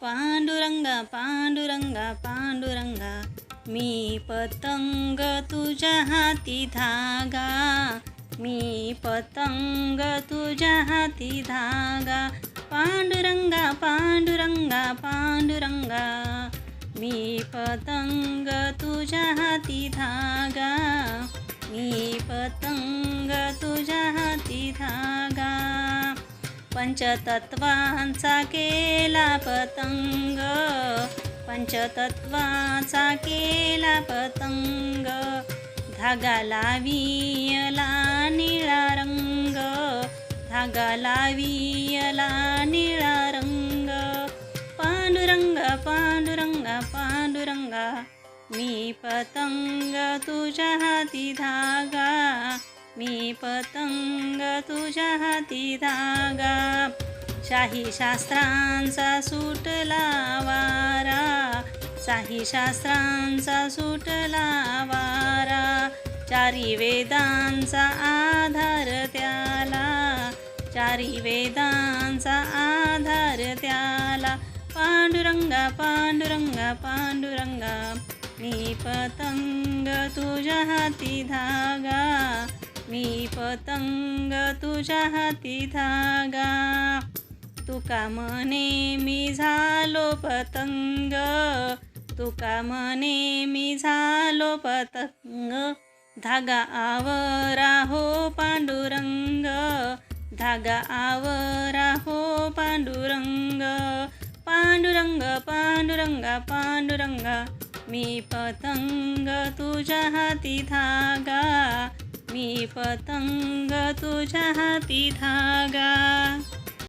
पांडुरंगा पांडुरंगा पांडुरंगा मी पतंग तुझ्या हाती धागा. मी पतंग तुझ्या हाती धागा. पांडुरंगा पांडुरंगा पांडुरंगा मी पतंग तुझ्या हाती धागा. पंचतत्वांचा केला पतंग. पंचतत्वाचा केला पतंग. धागा लावियला निळा रंग. धागा लावियला निळा रंग. पांडुरंग पांडुरंग पांडुरंगा. मी पतंग तुझ्या हाती धागा. मी पतंग तुझ्या हाती धागा. शाही शास्त्रांचा सुटला वारा शाही शास्त्रांचा सुटला वारा चारी वेदांचा आधार त्याला. चारी वेदांचा आधार त्याला. पांडुरंगा पांडुरंगा पांडुरंगा. मी पतंग तुझ्या हाती धागा. मी पतंग तुझ्या हाती धागा. तुका म्हणे मी झालो पतंग. तुका म्हणे मी झालो पतंग. धागा आवरा हो पांडुरंग. धागा आवरा हो पांडुरंग. पांडुरंग पांडुरंगा पांडुरंगा. मी पतंग तुझ्या हाती धागा. मी पतंग तुझ्या हाती धागा.